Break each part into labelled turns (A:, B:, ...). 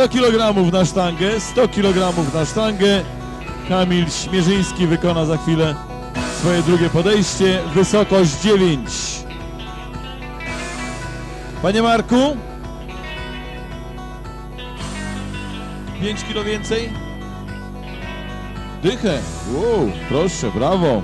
A: 100 kg na sztangę, 100 kg na sztangę. Kamil Śmierzyński wykona za chwilę swoje drugie podejście. Wysokość 9. Panie Marku? 5 kilo więcej? Dychę. Wow, proszę, brawo.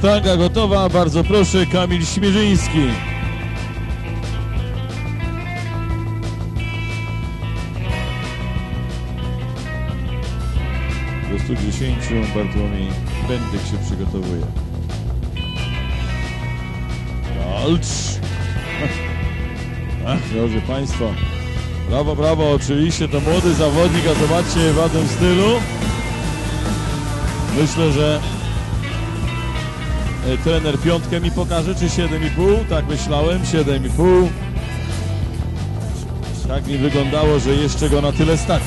A: Sztanga gotowa, bardzo proszę, Kamil Śmierzyński. Do 110 Bartłomiej Bendyk się przygotowuje. Walcz! Ach, drodzy Państwo, brawo, brawo, oczywiście to młody zawodnik, a zobaczcie w stylu. Myślę, że trener piątkę mi pokaże, czy 7,5? Tak myślałem, 7,5. Tak mi wyglądało, że jeszcze go na tyle stać.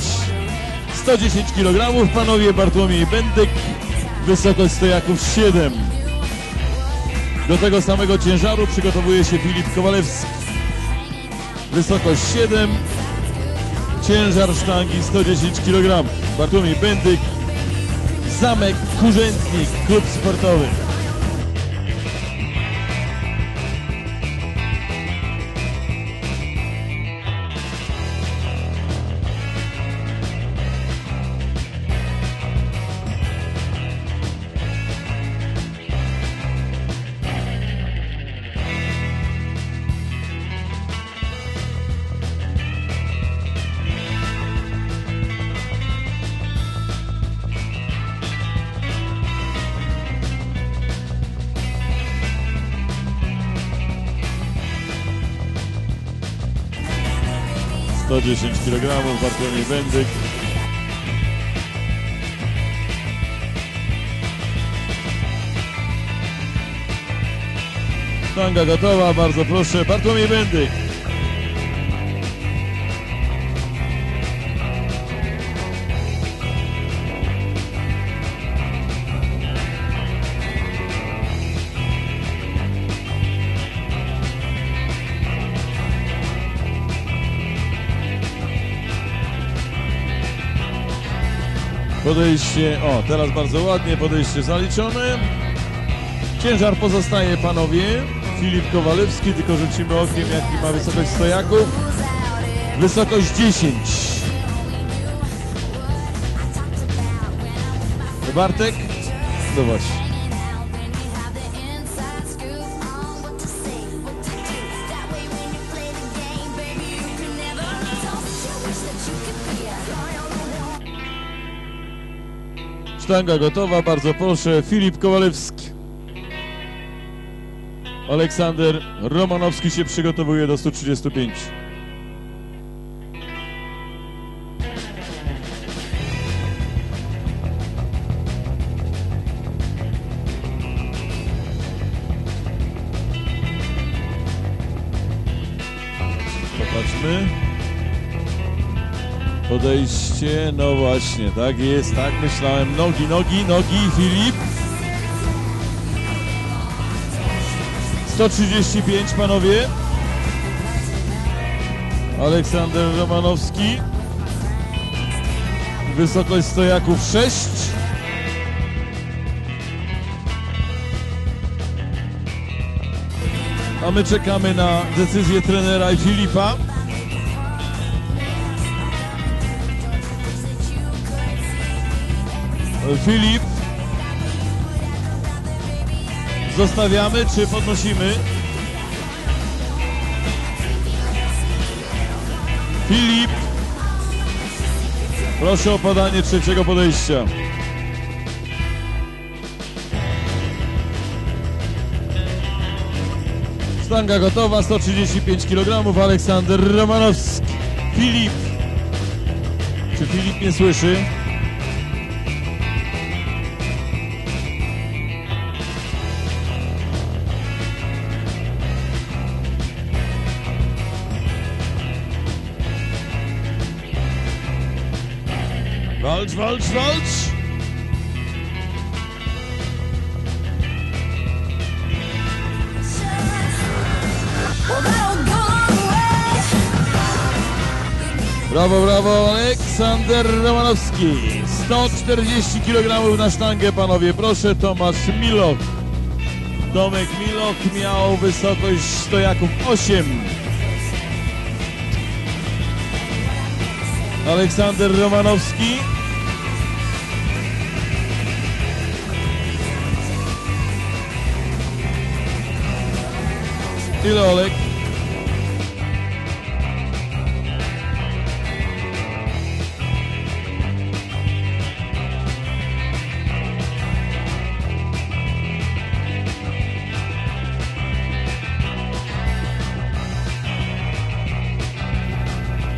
A: 110 kg, panowie Bartłomiej Bendyk, wysokość stojaków 7. Do tego samego ciężaru przygotowuje się Filip Kowalewski. Wysokość 7, ciężar sztangi 110 kg. Bartłomiej Bendyk, Zamek Kurzętnik, klub sportowy. Sto dziesięć kg, Bartłomiej Bendyk. Sztanga gotowa, bardzo proszę, Bartłomiej Bendyk. Podejście, o teraz bardzo ładnie, podejście zaliczone. Ciężar pozostaje panowie. Filip Kowalewski, tylko rzucimy okiem jaki ma wysokość stojaków. Wysokość 10. Bartek? No właśnie. Sztanga gotowa, bardzo proszę. Filip Kowalewski. Aleksander Romanowski się przygotowuje do 135. Podejście, no właśnie, tak jest, tak myślałem. Nogi, nogi, nogi, Filip. 135 panowie. Aleksander Romanowski. Wysokość stojaków 6. A my czekamy na decyzję trenera i Filipa. Filip. Zostawiamy czy podnosimy? Filip. Proszę o podanie trzeciego podejścia. Sztanga gotowa, 135 kg, Aleksander Romanowski. Filip. Czy Filip nie słyszy? Walcz, walcz, walcz! Brawo, brawo, Aleksander Romanowski. 140 kg na sztangę, panowie. Proszę, Tomasz Miloch. Tomek Miloch miał wysokość stojaków 8. Aleksander Romanowski. Ile Olek?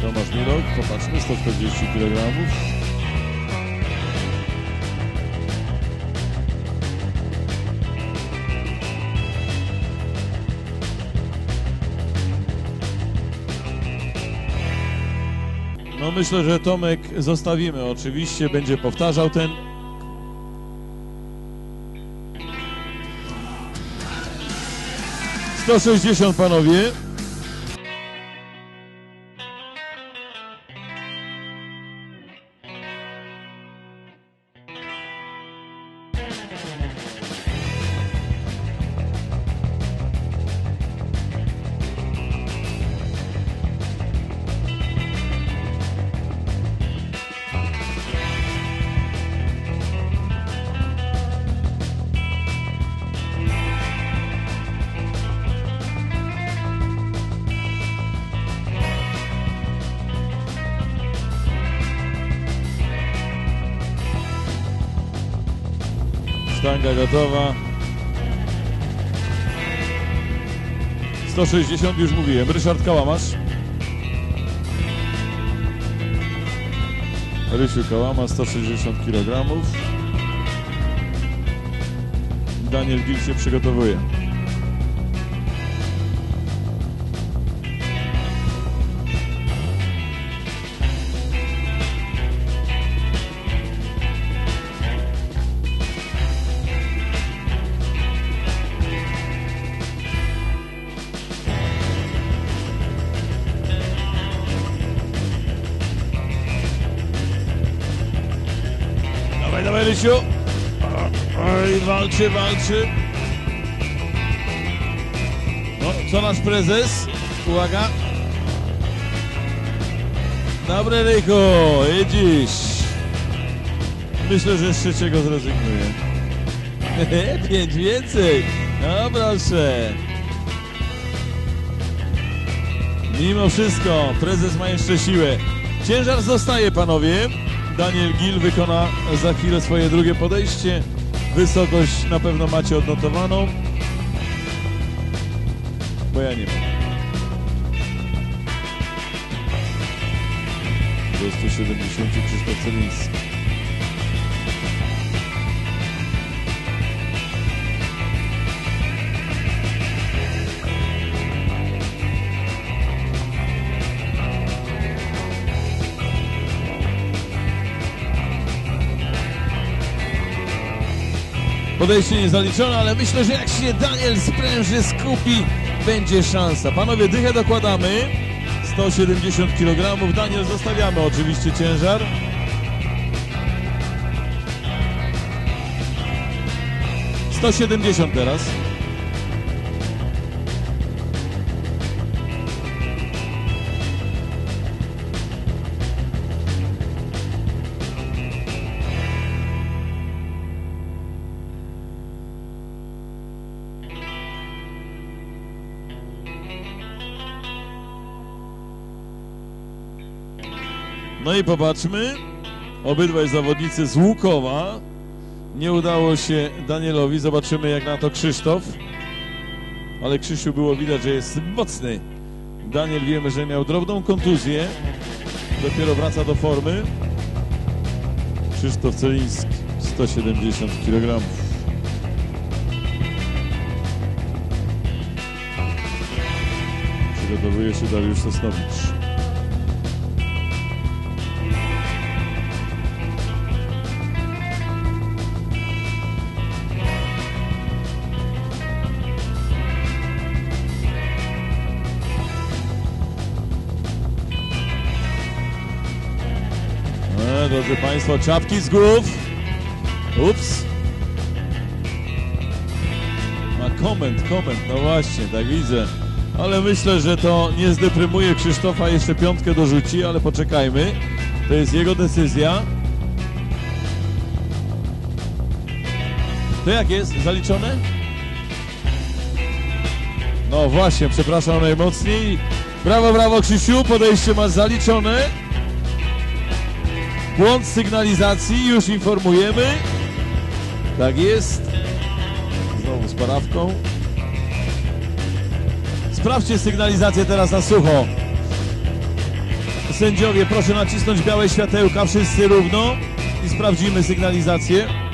A: Tomasz Milok, popatrzmy, 140 kg. Myślę, że Tomek zostawimy oczywiście, będzie powtarzał ten Sto sześćdziesiąt panowie. Sztanga gotowa. 160 już mówiłem. Ryszard Kałamarz. Rysiu Kałama 160 kg. Daniel Gil się przygotowuje. Rysiu. Oj, walczy, walczy. No, co nasz prezes? Uwaga. Dobre Rychu, jedziesz. Myślę, że z trzeciego zrezygnuje. Pięć więcej. No proszę. Mimo wszystko, prezes ma jeszcze siłę. Ciężar zostaje, panowie. Daniel Gil wykona za chwilę swoje drugie podejście. Wysokość na pewno macie odnotowaną. Bo ja nie mam. Do 170 Krzysztof Celiński. Podejście niezaliczone, ale myślę, że jak się Daniel spręży, skupi, będzie szansa. Panowie, dychę dokładamy. 170 kg. Daniel, zostawiamy oczywiście ciężar. Sto siedemdziesiąt teraz. No i popatrzmy. Obydwaj zawodnicy z Łukowa. Nie udało się Danielowi. Zobaczymy jak na to Krzysztof. Ale Krzysiu było widać, że jest mocny. Daniel wiemy, że miał drobną kontuzję. Dopiero wraca do formy. Krzysztof Celiński 170 kg. Przygotowuje się Dariusz Sosnowicz. Drodzy Państwo, czapki z głów. Ups. Ma koment, koment, no właśnie, tak widzę. Ale myślę, że to nie zdeprymuje Krzysztofa, jeszcze piątkę dorzuci, ale poczekajmy. To jest jego decyzja. To jak jest? Zaliczone? No właśnie, przepraszam najmocniej. Brawo, brawo Krzysiu, podejście masz zaliczone. Błąd sygnalizacji, już informujemy. Tak jest. Znowu z parawką. Sprawdźcie sygnalizację teraz na sucho. Sędziowie, proszę nacisnąć białe światełka, wszyscy równo i sprawdzimy sygnalizację.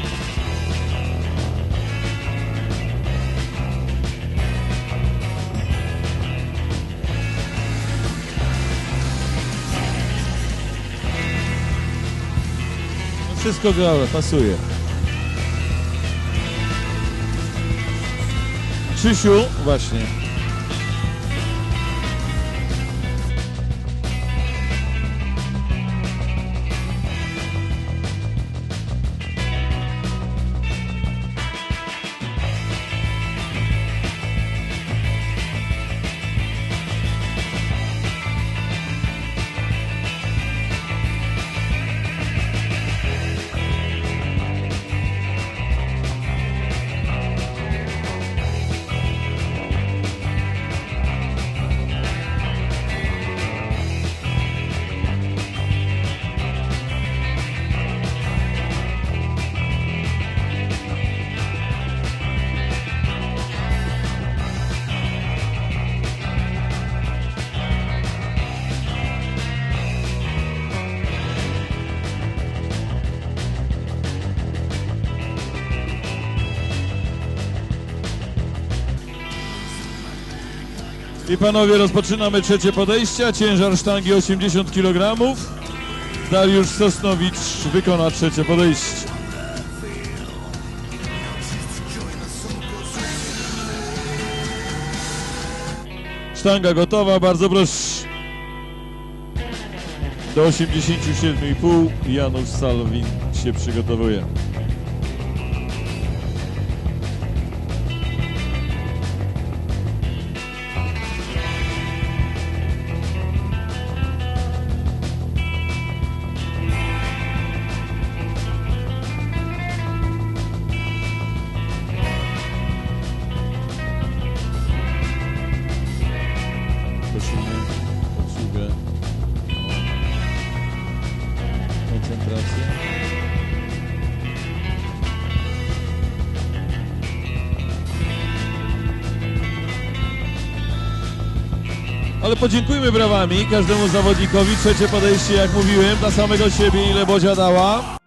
A: Wszystko dobra, pasuje. Krzysiu, właśnie. I panowie, rozpoczynamy trzecie podejście. Ciężar sztangi 80 kg. Dariusz Sosnowicz wykona trzecie podejście. Sztanga gotowa, bardzo proszę. Do 87,5 Janusz Salwin się przygotowuje. Koncentrację. Ale podziękujmy brawami każdemu zawodnikowi. Trzecie podejście, jak mówiłem, dla samego siebie, ile Bodzia dała.